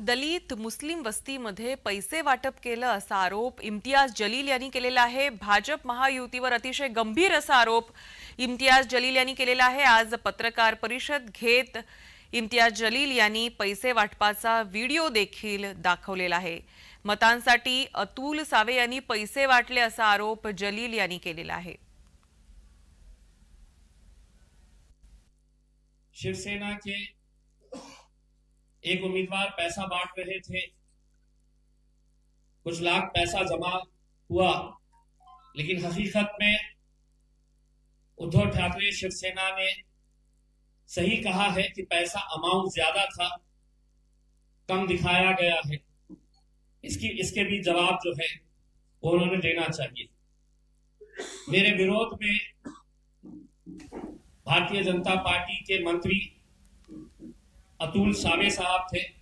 दलित मुस्लिम वस्तीमध्ये पैसे वाटप केलं असा आरोप इम्तियाज जलील यांनी केलेला आहे. भाजप महायुतीवर अतिशय गंभीर असा आरोप इम्तियाज जलील यांनी केलेला आहे. आज पत्रकार परिषद घेत इम्तियाज जलील यांनी पैसे वाटपाचा व्हिडिओ देखील दाखवलेला आहे. मतांसाठी अतुल सावे यांनी पैसे वाटले असा आरोप जलील यांनी केलेला आहे. शिवसेना के एक उम्मीदवार पैसा बांट रहे थे। कुछ लाख पैसा जमा हुआ, लेकिन हकीकत में उद्धव ठाकरे शिवसेना ने सही कहा है कि पैसा अमाउंट ज़्यादा था, कम दिखाया गया है। इसकी, इसके भी जवाब जो है, वो उन्होंने देना चाहिए। मेरे विरोध में भारतीय जनता पार्टी के मंत्री अतुल सावे साहब थे।